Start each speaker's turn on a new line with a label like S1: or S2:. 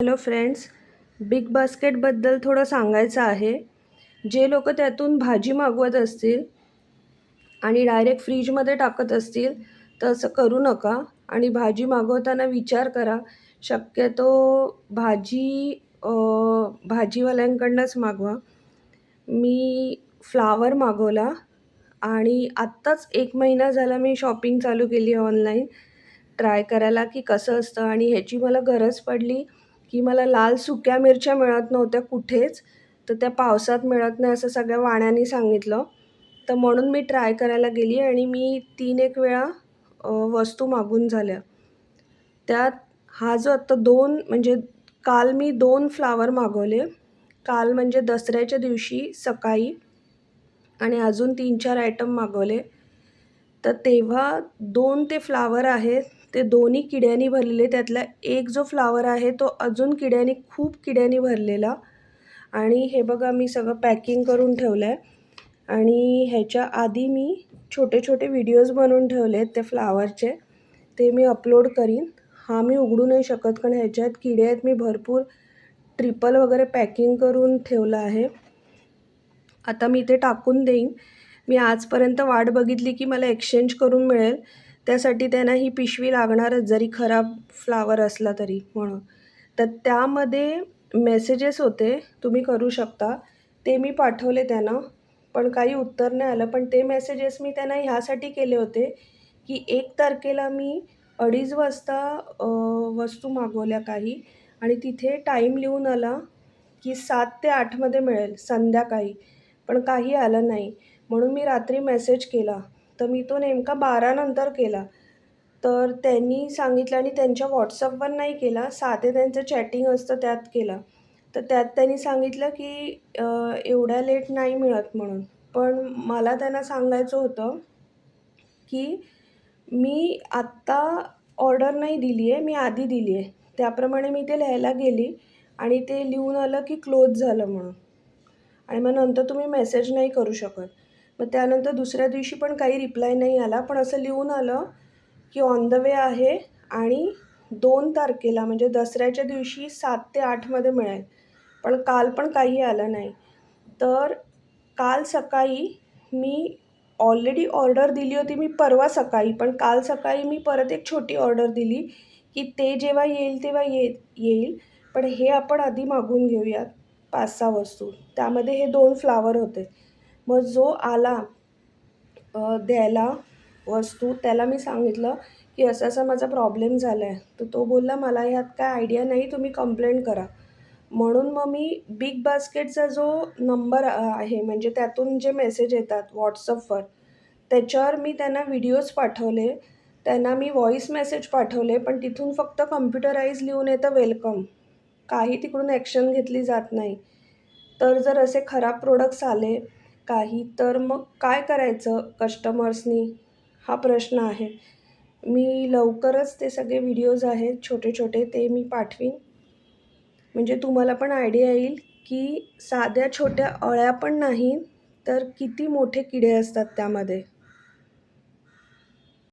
S1: Hello friends big बास्केटबद्दल थोडं सांगायचं आहे. जे लोक त्यातून भाजी मागवत असतील आणि डायरेक्ट फ्रीजमध्ये टाकत असतील तर असं करू नका आणि भाजी मागवताना विचार करा. शक्यतो भाजी भाजीवाल्यांकडनंच मागवा. मी फ्लावर मागवला आणि आत्ताच एक महिना झाला मी शॉपिंग चालू केली ऑनलाईन. ट्राय करायला की कसं असतं आणि ह्याची मला गरज पडली. की मला लाल सुक्या मिरच्या मिळत नव्हत्या कुठेच तर त्या पावसात मिळत नाही असं सगळ्या वाण्यानी सांगितलं. तर म्हणून मी ट्राय करायला गेली आणि मी तीन एक वेळा वस्तू मागून झाल्या. त्यात हा जो आत्ता दोन म्हणजे काल मी दोन फ्लावर मागवले. काल म्हणजे दसऱ्याच्या दिवशी सकाळी आणि अजून तीन चार आयटम मागवले. तर तेव्हा दोन ते फ्लावर आहेत ते दोन्ही किड्यांनी भरलेले. त्यातला एक जो फ्लावर आहे तो अजून किड्यांनी खूप किड्यांनी भरलेला. आणि हे बघा मी सगळं पॅकिंग करून ठेवलं आहे आणि ह्याच्या आधी मी छोटे छोटे व्हिडिओज बनवून ठेवले आहेत ते फ्लावरचे. ते मी अपलोड करीन. हा मी उघडू नाही शकत कारण ह्याच्यात किडे आहेत. मी भरपूर ट्रिपल वगैरे पॅकिंग करून ठेवलं आहे. आता मी ते टाकून देईन. मी आजपर्यंत वाट बघितली की मला एक्सचेंज करून मिळेल. त्यासाठी त्यांना ही पिशवी लागणारच जरी खराब फ्लावर असला तरी म्हणून. तर त्यामध्ये मेसेजेस होते तुम्ही करू शकता. ते मी पाठवले त्यांना. पण काही उत्तर नाही आलं. पण ते मेसेजेस मी त्यांना ह्यासाठी केले होते की एक तारखेला मी अडीच वाजता वस्तू मागवल्या काही. आणि तिथे टाईम लिहून आला की सात ते आठमध्ये मिळेल संध्याकाळी. पण काही आलं नाही. म्हणून मी रात्री मेसेज केला. तर मी तो नेमका बारानंतर केला. तर त्यांनी सांगितलं आणि त्यांच्या व्हॉट्सअपवर नाही केला. साधे त्यांचं चॅटिंग असतं त्यात केला. तर त्यात त्यांनी सांगितलं की एवढ्या लेट नाही मिळत म्हणून. पण मला त्यांना सांगायचं होतं की मी आत्ता ऑर्डर नाही दिली आहे मी आधी दिली आहे त्याप्रमाणे मी ते लिहायला गेली आणि ते लिहून आलं की क्लोज झालं म्हणून. आणि मग नंतर तुम्ही मेसेज नाही करू शकत. मग त्यानंतर दुसऱ्या दिवशी पण काही रिप्लाय नाही आला. पण असं लिहून आलं की ऑन द वे आहे आणि दोन तारखेला म्हणजे दसऱ्याच्या दिवशी सात ते आठमध्ये मिळेल. पण काल पण काही आलं नाही. तर काल सकाळी मी ऑलरेडी ऑर्डर दिली होती मी परवा सकाळी पण काल सकाळी मी परत एक छोटी ऑर्डर दिली की ते जेव्हा येईल तेव्हा ये येईल. पण हे आपण आधी मागून घेऊयात पाच सहा वस्तू. त्यामध्ये हे दोन फ्लावर होते. मग जो आला द्यायला वस्तू त्याला मी सांगितलं की असा असा माझा प्रॉब्लेम झाला आहे तर तो बोलला मला ह्यात काय आयडिया नाही तुम्ही कंप्लेंट करा. म्हणून मग मी बिग बास्केटचा जो नंबर आहे म्हणजे त्यातून जे मेसेज येतात व्हॉट्सअपवर त्याच्यावर मी त्यांना व्हिडिओज पाठवले. त्यांना मी व्हॉईस मेसेज पाठवले पण तिथून फक्त कम्प्युटराईज लिहून येतं वेलकम काही तिकडून ॲक्शन घेतली जात नाही. तर जर असे खराब प्रोडक्ट्स आले काही? तर मग काय करायचं कस्टमर्सनी हा प्रश्न आहे. मी लवकरच ते सगळे व्हिडिओज आहेत छोटे छोटे ते मी पाठवीन. म्हणजे तुम्हाला पण आयडिया येईल की साध्या छोट्या अळ्या पण नाही तर किती मोठे किडे असतात त्यामध्ये?